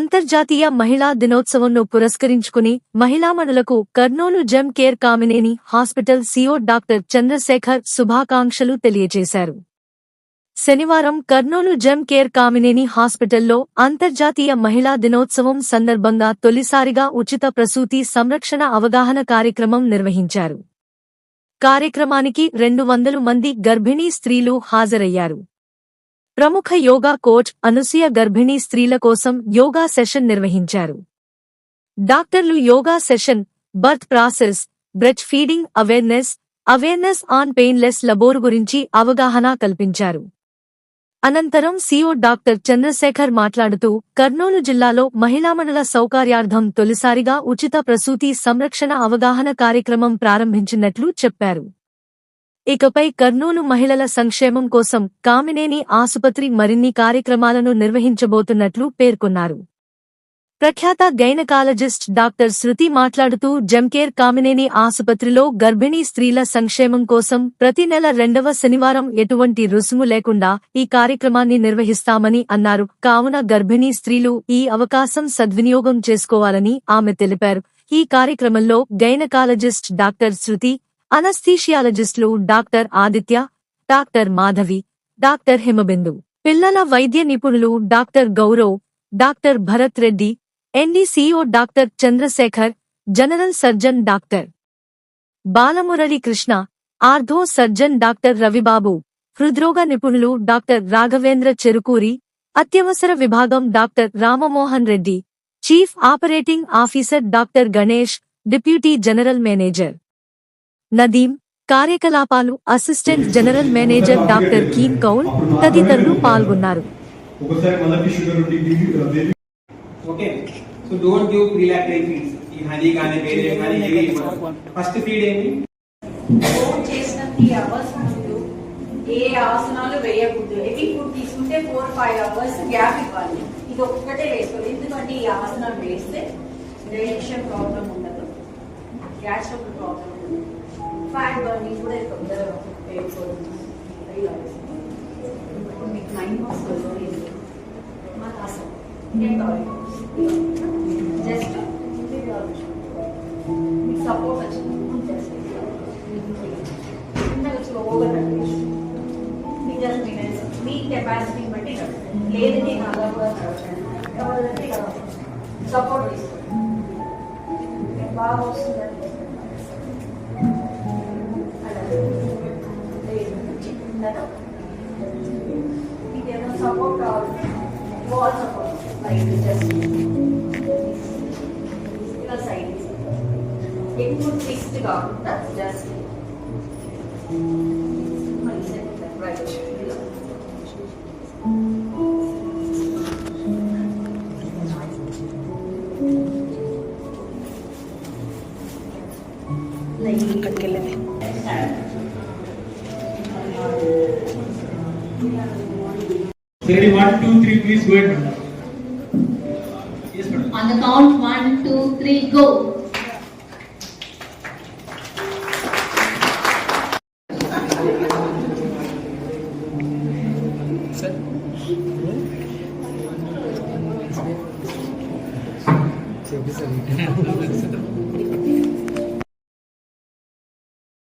అంతర్జాతీయ మహిళా దినోత్సవంను పురస్కరించుకుని మహిళామణులకు Kurnool Gem Care Kamineni hospital CO doctor Chandrashekar శుభాకాంక్షలు తెలియజేశారు. శనివారం కర్నూలు జెమ్ కేర్ కామినేని హాస్పిటల్లో అంతర్జాతీయ మహిళా దినోత్సవం సందర్భంగా తొలిసారిగా ఉచిత ప్రసూతి సంరక్షణ అవగాహన కార్యక్రమం నిర్వహించారు. కార్యక్రమానికి రెండు వందలు మంది గర్భిణీ స్త్రీలు హాజరయ్యారు. ప్రముఖ యోగా కోచ్ అనుసూయ గర్భిణీ స్త్రీల కోసం యోగా సెషన్ నిర్వహించారు. డాక్టర్లు yoga session birth process breast feeding awareness awareness on painless labour గురించి అవగాహన కల్పించారు. అనంతరం సీఓ డాక్టర్ చంద్రశేఖర్ మాట్లాడుతూ కర్నూలు జిల్లాలో మహిళామణుల సౌకర్యార్థం తొలిసారిగా ఉచిత ప్రసూతి సంరక్షణ అవగాహన కార్యక్రమం ప్రారంభించినట్లు చెప్పారు. ఇకపై కర్నూలు మహిళల సంక్షేమం కోసం కామినేని ఆసుపత్రి మరిన్ని కార్యక్రమాలను నిర్వహించబోతున్నట్లు పేర్కొన్నారు. ప్రఖ్యాత గైనకాలజిస్ట్ డాక్టర్ శృతి మాట్లాడుతూ జంకేర్ కామినేని ఆసుపత్రిలో గర్భిణీ స్త్రీల సంక్షేమం కోసం ప్రతి నెల రెండవ శనివారం ఎటువంటి రుసుము లేకుండా ఈ కార్యక్రమాన్ని నిర్వహిస్తామని అన్నారు. కావున గర్భిణీ స్త్రీలు ఈ అవకాశం సద్వినియోగం చేసుకోవాలని ఆమె తెలిపారు. ఈ కార్యక్రమంలో gynaecologist doctor Shruti అనస్థీషియాలజిస్టులు doctor Aditya doctor Madhavi doctor Himabindu. పిల్లల వైద్య నిపుణులు doctor Gaurav doctor Bharat Reddy ఎన్డీసీఓ doctor Chandrashekar general surgeon doctor Balamurali Krishna ortho surgeon doctor Ravibabu. హృద్రోగ నిపుణులు డాక్టర్ రాఘవేంద్ర చెరుకూరి అత్యవసర విభాగం doctor Ramamohan Reddy. Chief operating officer doctor Ganesh deputy general manager. Nadeem కార్యకలాపాలు assistant general manager doctor keen Kaul తదితరులు పాల్గొన్నారు. ఏ ఆసనాలు వేయకూడదు. Heavy food తీసుకుంటే ఫోర్ ఫైవ్ అవర్స్ గ్యాప్ ఇవ్వాలి. ఇది ఒక్కటే వేసుకోవాలి. ఎందుకంటే ఈ ఆసనాలు వేస్తే డైజెషన్ ప్రాబ్లం ఉండదు. గ్యాస్ ట్రబుల్ ప్రాబ్లం ఉండదు ఫ్యాట్ బర్నింగ్ కూడా తొందరగా అయిపోతుంది ఇలా వేసుకోవాలి. ఇప్పుడు మీకు నైన్ మంత్స్ మా ఆసనం జస్ట్ మీకు సపోర్ట్ వచ్చింది. జస్ట్ చిన్నగా ఓవర్ మీ జస్ట్ మీ మీ కెపాసిటీ బట్టి నడవండి. లేదు నేను అలా కూడా నడవను కావాలంటే ఇలా సపోర్ట్ తీసుకోండి మీకు బాగా వస్తుందండి వాల్ సపోర్ట్ లైక్ జస్ట్ ఇలా సైడ్ ఎక్కువ ఫిక్స్డ్ కాకుండా జస్ట్ మళ్ళీ సెకండ్ రైట్ ఇలా Siri, one, two, three, please go ahead, madam. Yes, madam. On the count, one, two, three, go. Sir.